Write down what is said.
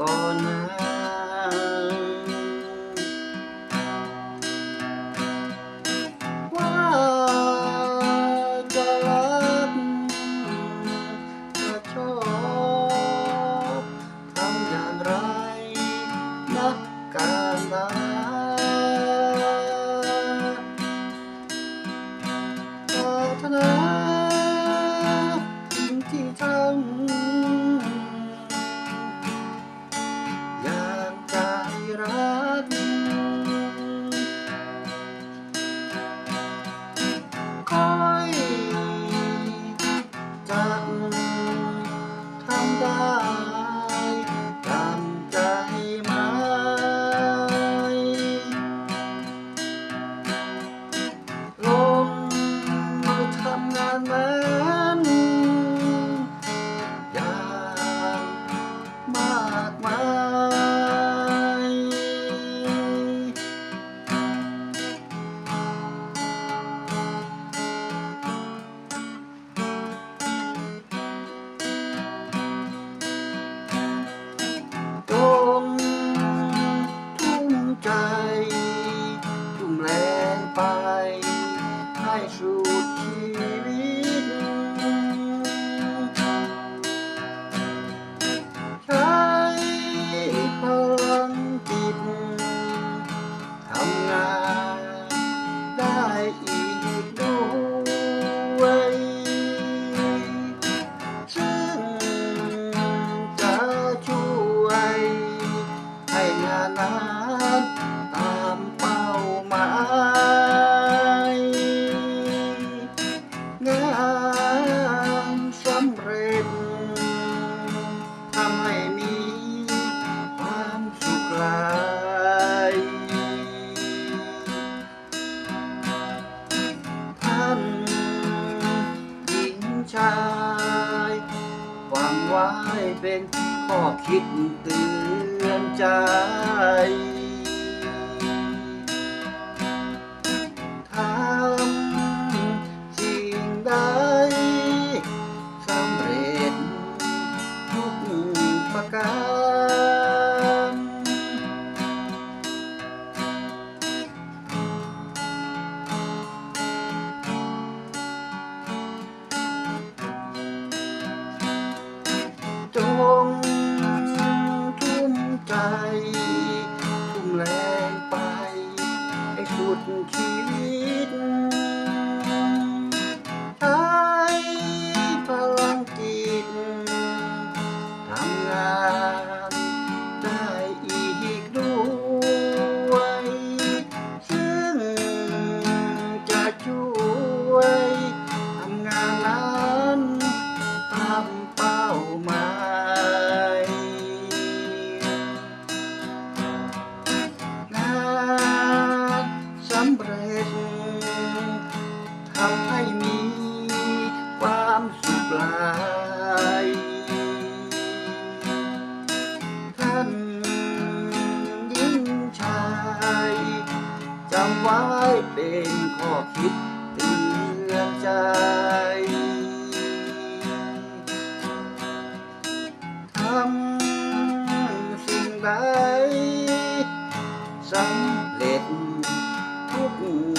ก่อนนะว่าจะรักจะชอบทำอย่างไรนักการตาปรารถนาสิ่งที่ทำ ชายฟังไว้เป็นข้อคิดเตือนใจ ทำสิ่งใดสำเร็จทุกประการ ใจำเร็จทำให้มีความสุขหลายท่านยิ่งชายจำไว้เป็นข้อคิดเตือนใจทำสิ่งใดสำเร็จ Ooh.